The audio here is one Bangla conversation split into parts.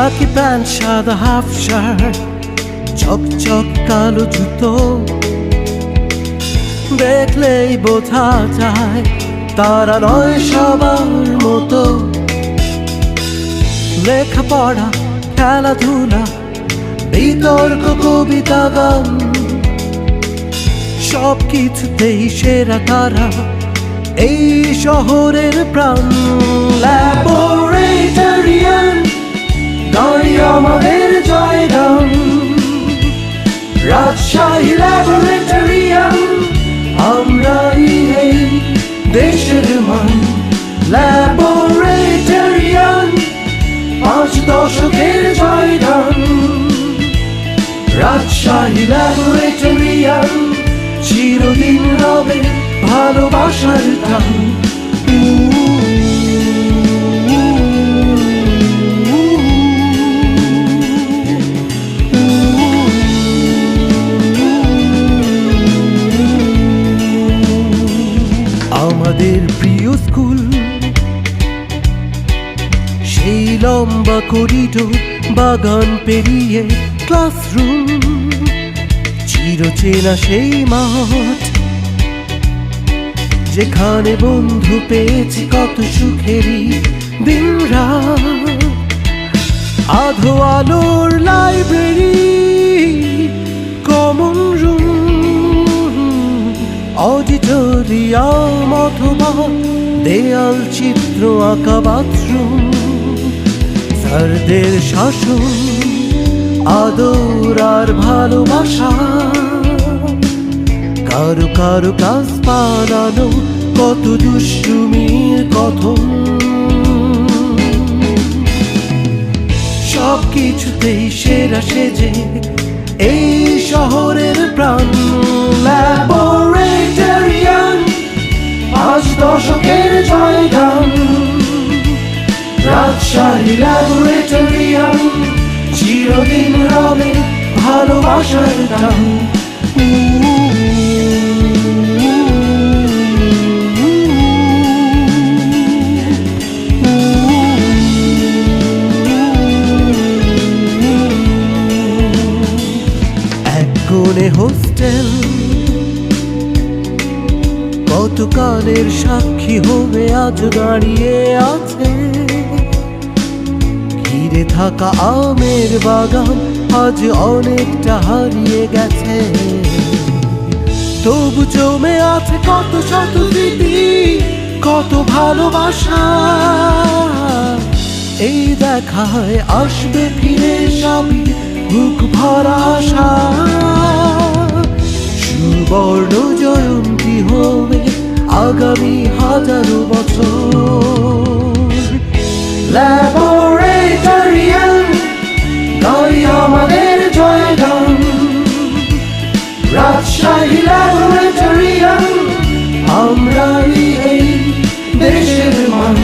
খাকি প্যান্ট, সাদা হাফ শার্ট চকচক কালো জুতো। দেখলেই বোঝা যায়, তারা নয় সবার মতো। লেখাপড়া, খেলাধুলা, বিতর্ক, কবিতা, গান। সব কিছুতেই সেরা তারা এই শহরের প্রাণ। ল্যাবোরেটরিয়ান নয় আমাদের জয়গান রাজশাহী ল্যাবোরেটরিয়ান আমরাই এই দেশের মান। ল্যাবোরেটরিয়ান পাঁচ দশকের জয়গান রাজশাহী ল্যাবোরেটরিয়ান চিরদিন রবে ভালোবাসার টান স্কুল। সেই লম্বা করিডোর বাগান পেরিয়ে ক্লাসরুম। চিরচেনা সেই মাঠ। যেখানে বন্ধু পেয়েছি কত সুখেরই দিন আধো আলোর লাইব্রেরি, কমন রুম, অডিটোরিয়াম অথবা দেয়াল চিত্র আঁকা বাথরুম, স্যারদের শাসন, আদর আর ভালোবাসা। কারও কারও কাজ পালানো কত দুষ্টুমির কথন। সব কিছুতেই সেরা সেজে এই শহরের প্রাণ। ল্যাবোরেটরিয়ান রাজশাহী ল্যাবোরেটরিয়ান চিরদিন রবে ভালোবাসার কোণে হোস্টেল কতকালের সাক্ষী হবে আজ দাঁড়িয়ে আছে? ঘিরে থাকা আমের বাগান আজ অনেকটা হারিয়ে গেছে। তবু জমে আছে কত শত প্রীতি কত ভালোবাসা। এই দেখায় আসবে ফিরে সবই বুক ভরা আশা। দেশের মান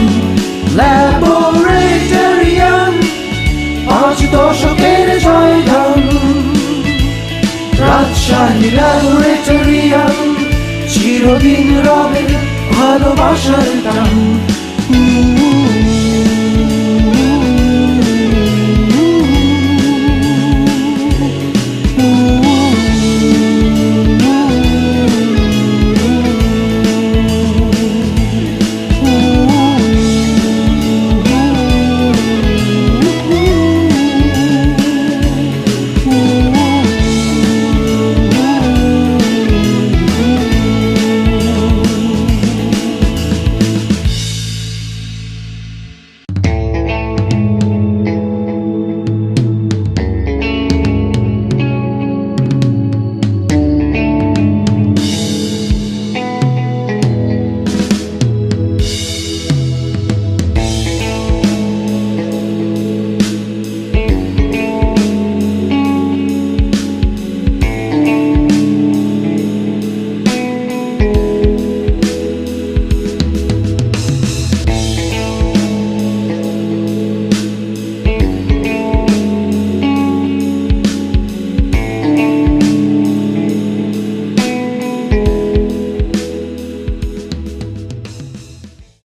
পাঁচ দশকের জয়গান। রাজশাহী ল্যাবোরেটরিয়ান চিরদিন রবে ভালোবাসার টান